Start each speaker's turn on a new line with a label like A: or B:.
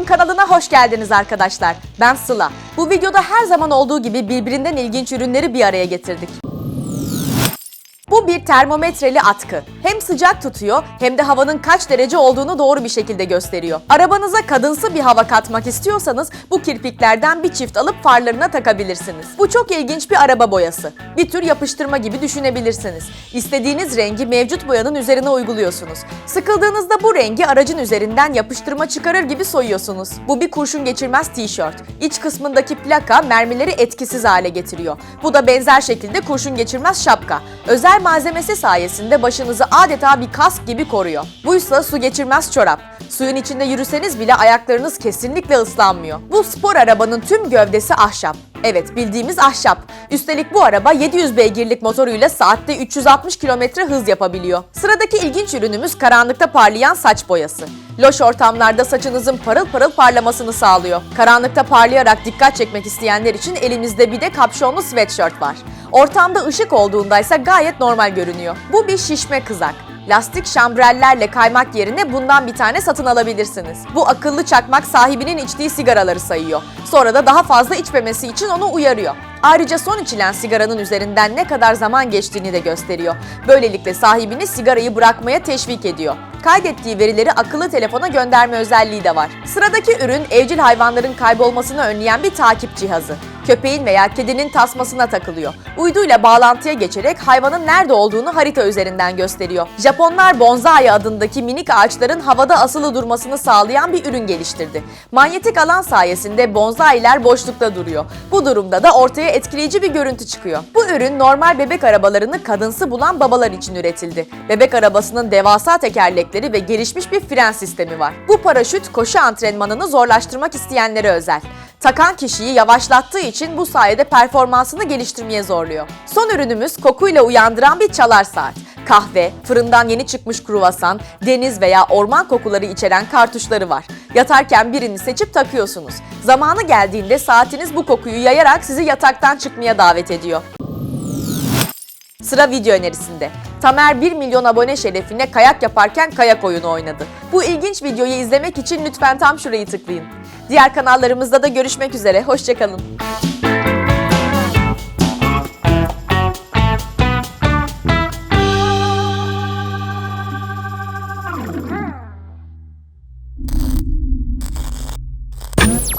A: Yapalım kanalına hoş geldiniz arkadaşlar. Ben Sıla. Bu videoda her zaman olduğu gibi birbirinden ilginç ürünleri bir araya getirdik. Bu bir termometreli atkı. Hem sıcak tutuyor hem de havanın kaç derece olduğunu doğru bir şekilde gösteriyor. Arabanıza kadınsı bir hava katmak istiyorsanız bu kirpiklerden bir çift alıp farlarına takabilirsiniz. Bu çok ilginç bir araba boyası. Bir tür yapıştırma gibi düşünebilirsiniz. İstediğiniz rengi mevcut boyanın üzerine uyguluyorsunuz. Sıkıldığınızda bu rengi aracın üzerinden yapıştırma çıkarır gibi soyuyorsunuz. Bu bir kurşun geçirmez tişört. İç kısmındaki plaka mermileri etkisiz hale getiriyor. Bu da benzer şekilde kurşun geçirmez şapka. Özel malzemesi sayesinde başınızı adeta bir kask gibi koruyor. Buysa su geçirmez çorap. Suyun içinde yürüseniz bile ayaklarınız kesinlikle ıslanmıyor. Bu spor arabanın tüm gövdesi ahşap. Evet bildiğimiz ahşap. Üstelik bu araba 700 beygirlik motoruyla saatte 360 km hız yapabiliyor. Sıradaki ilginç ürünümüz karanlıkta parlayan saç boyası. Loş ortamlarda saçınızın parıl parıl parlamasını sağlıyor. Karanlıkta parlayarak dikkat çekmek isteyenler için elimizde bir de kapşonlu sweatshirt var. Ortamda ışık olduğunda ise gayet normal görünüyor. Bu bir şişme kızak. Lastik şambrellerle kaymak yerine bundan bir tane satın alabilirsiniz. Bu akıllı çakmak sahibinin içtiği sigaraları sayıyor. Sonra da daha fazla içmemesi için onu uyarıyor. Ayrıca son içilen sigaranın üzerinden ne kadar zaman geçtiğini de gösteriyor. Böylelikle sahibini sigarayı bırakmaya teşvik ediyor. Kaydettiği verileri akıllı telefona gönderme özelliği de var. Sıradaki ürün evcil hayvanların kaybolmasını önleyen bir takip cihazı. Köpeğin veya kedinin tasmasına takılıyor. Uyduyla bağlantıya geçerek hayvanın nerede olduğunu harita üzerinden gösteriyor. Japonlar bonsai adındaki minik ağaçların havada asılı durmasını sağlayan bir ürün geliştirdi. Manyetik alan sayesinde bonsailer boşlukta duruyor. Bu durumda da ortaya etkileyici bir görüntü çıkıyor. Bu ürün normal bebek arabalarını kadınsı bulan babalar için üretildi. Bebek arabasının devasa tekerlekleri ve gelişmiş bir fren sistemi var. Bu paraşüt koşu antrenmanını zorlaştırmak isteyenlere özel. Takan kişiyi yavaşlattığı için bu sayede performansını geliştirmeye zorluyor. Son ürünümüz kokuyla uyandıran bir çalar saat. Kahve, fırından yeni çıkmış kruvasan, deniz veya orman kokuları içeren kartuşları var. Yatarken birini seçip takıyorsunuz. Zamanı geldiğinde saatiniz bu kokuyu yayarak sizi yataktan çıkmaya davet ediyor. Sıra video önerisinde. Tamer 1 milyon abone şerefine kayak yaparken kayak oyunu oynadı. Bu ilginç videoyu izlemek için lütfen tam şurayı tıklayın. Diğer kanallarımızda da görüşmek üzere, hoşçakalın.